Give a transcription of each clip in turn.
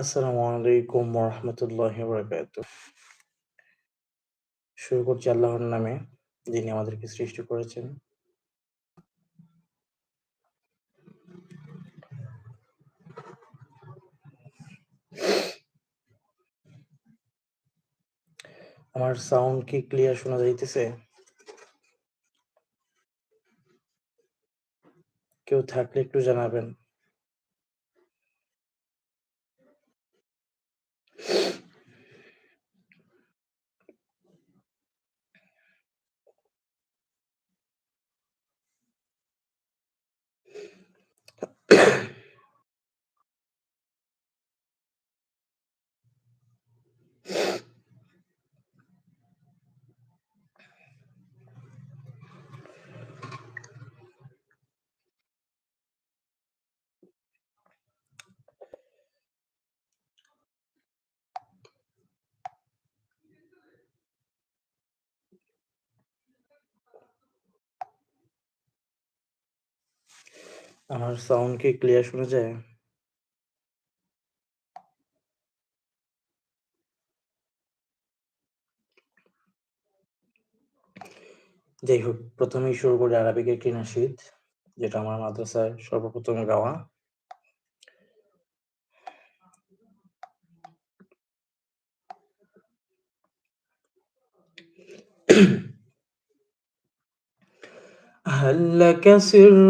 আসসালামু আলাইকুম ওয়া বারাকাতুহ। শুরু করছি আল্লাহর নামে, যিনি আমাদেরকে সৃষ্টি করেছেন। আমার সাউন্ড কি ক্লিয়ার শোনা যাইতেছে? কেউ থাকলে একটু জানাবেন। আমার সাউন্ড কি ক্লিয়ার শোনা যায়? যাই হোক, প্রথমেই শুরু করি আরাবিক একটি নাশিদ, যেটা আমার মাদ্রাসায় সর্বপ্রথম গাওয়া। هل لك سر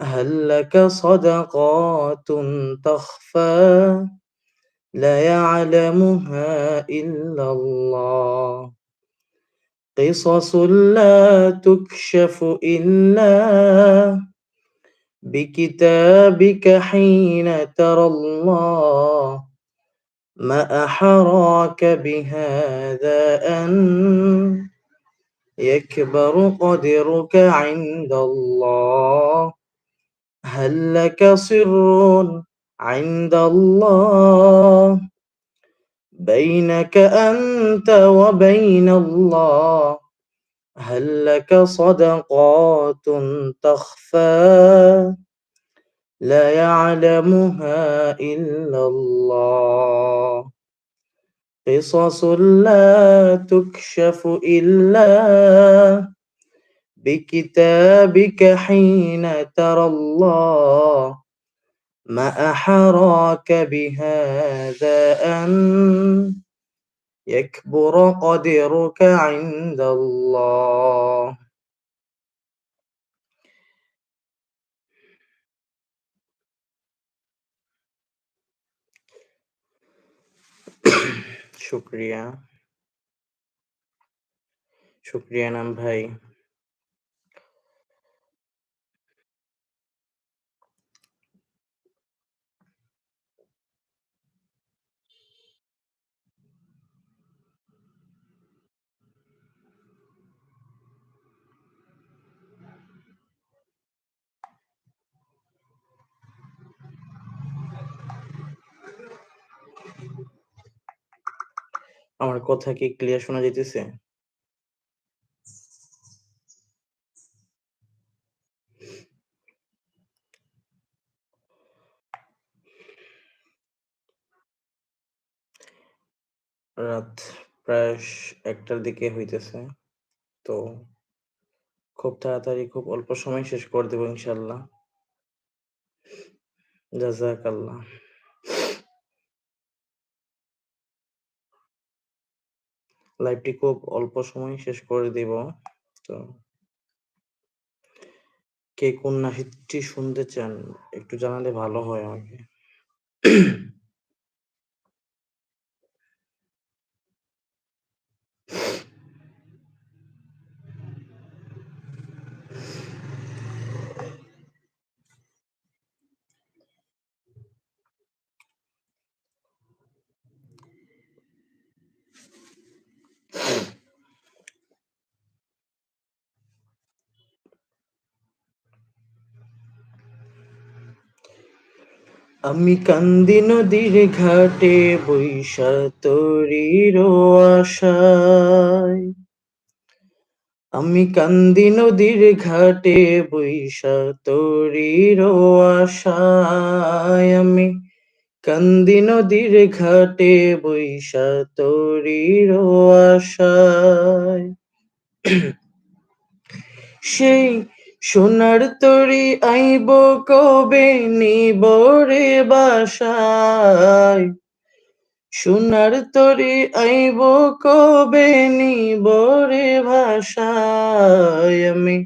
هل لك صدقات تخفى؟ لا يعلمها إلا الله. قصص لا تكشف إلا بكتابك حين ترى الله. ما أحراك بهذا أن يكبر قدرك عند الله؟ هل لك سر عند الله بينك أنت وبين الله؟ هل لك صدقات تخفى؟ لا يعلمها إلا الله. قصص لا تكشف إلا بكتابك حين ترى الله ما أحراك بهذا أن يكبر قدرك عند الله. شكرا شكرا نعم بھائی. আমার কথা কি ক্লিয়ার শোনা যাইতেছে? রাত প্রায় একটার দিকে হইতেছে। তো খুব তাড়াতাড়ি খুব অল্প সময় শেষ করে দেব ইনশাআল্লাহ। জাযাকাল্লাহ। লাইভটি খুব অল্প সময় শেষ করে দিব। তো কে কোন নাহিদটি শুনতে চান একটু জানালে ভালো হয় আমাকে। আমি কান্দি নদীর ঘাটে বৈশা তরির আশায় আমি কান্দি নদীর ঘাটে বৈশা তরির আশায় আমি কান্দি নদীর ঘাটে বৈশা তরির আশায় সেই সোনার তরি আইব কবে নিবরে বাসায়? সোনার তরি আইব কবে নিবরে ভাষায় আমি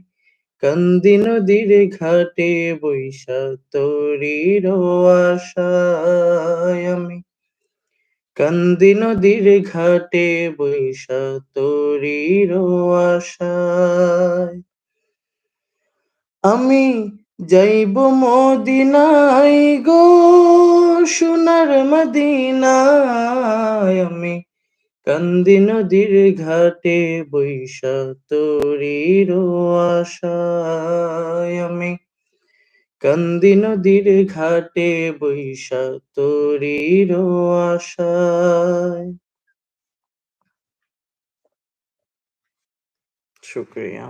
কান্দি নদীর ঘাটে বৈশা তরির আশায় আমি কান্দি নদীর ঘাটে বৈশা তরির আশায় আমি যাইব মদিনায় গো, সোনার মদিনায়। আমি কান্দি নদীর ঘাটে বৈশা তরির আশায় আমি কান্দি নদীর ঘাটে বৈশা তরির আশায় শুক্রিয়া।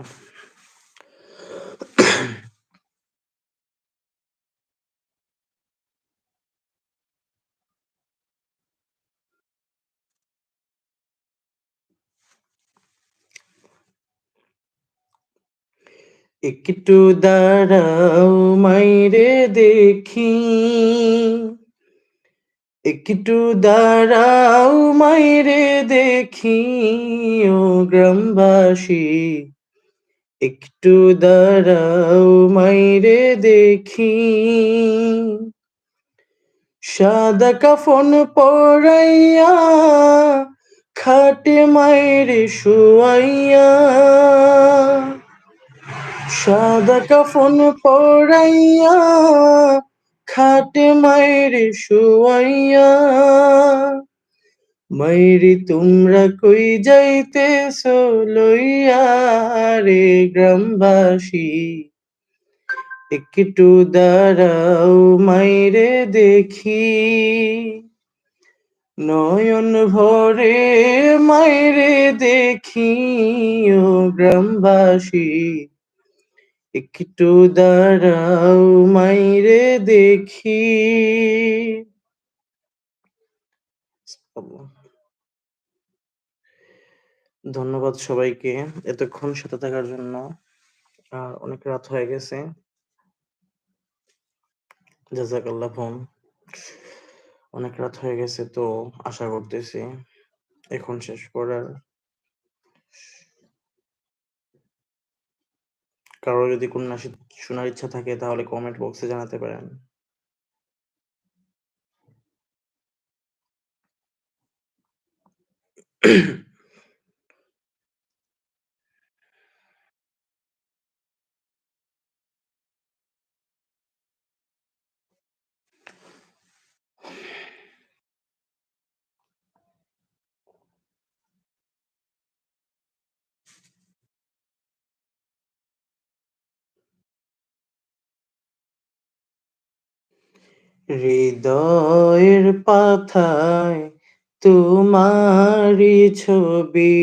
একটু দাঁড়াও, মাইরে দেখি। একটু দাঁড়াও, মাইরে দেখি, ও গ্রামবাসী। একটু দাঁড়াও, মাইরে দেখি। সাদা কাফন পরাইয়া, খাটে মাইরে শুয়াইয়া। সাদা কাফন পরাইয়া, খাটে মাইরে শুয়াইয়া, মাইরি তোমরা কই যাইতেছ লইয়া রে গ্রামবাসী? একটু দাঁড়াও মাইরে দেখি। নয়ন ভরে মাইরে দেখি ও গ্রামবাসী। একটু দাঁড়াও, মাইরে দেখি। ধন্যবাদ সবাইকে এতক্ষণ সাথে থাকার জন্য। আর অনেক রাত হয়ে গেছে। জাজাকাল্লাহ ফোন অনেক রাত হয়ে গেছে তো আশা করতেছি এখন শেষ করার কারও যদি কোন নাসিদ শোনার ইচ্ছা থাকে তাহলে কমেন্ট বক্সে জানাতে পারেন। হৃদয়ের পাথায় তোমারি ছবি।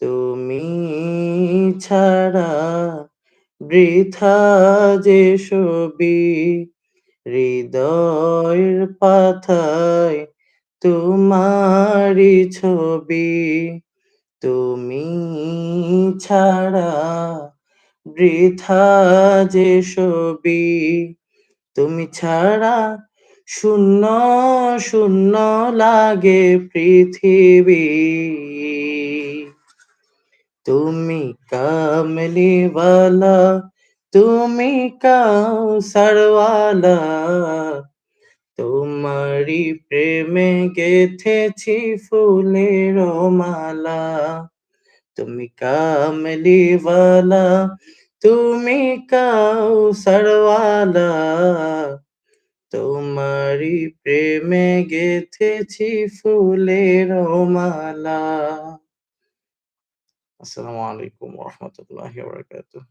তুমি ছাড়া বৃথা যে ছবি হৃদয়ের পাথায় তোমারি ছবি। তুমি ছাড়া বৃথা যে ছবি তুমি ছাড়া শূন্য শূন্য লাগে পৃথিবী। তুমি কামলিওয়ালা তুমি কাউসারওয়ালা তোমারি প্রেমে গেথেছি ফুলের মালা। তুমি কামলিওয়ালা তুমি কাউসারওয়ালা তোমারি প্রেমে গেথেছি ফুলের মালা। আসসালামু আলাইকুম রহমতুল্লাহ বারকাতুহ।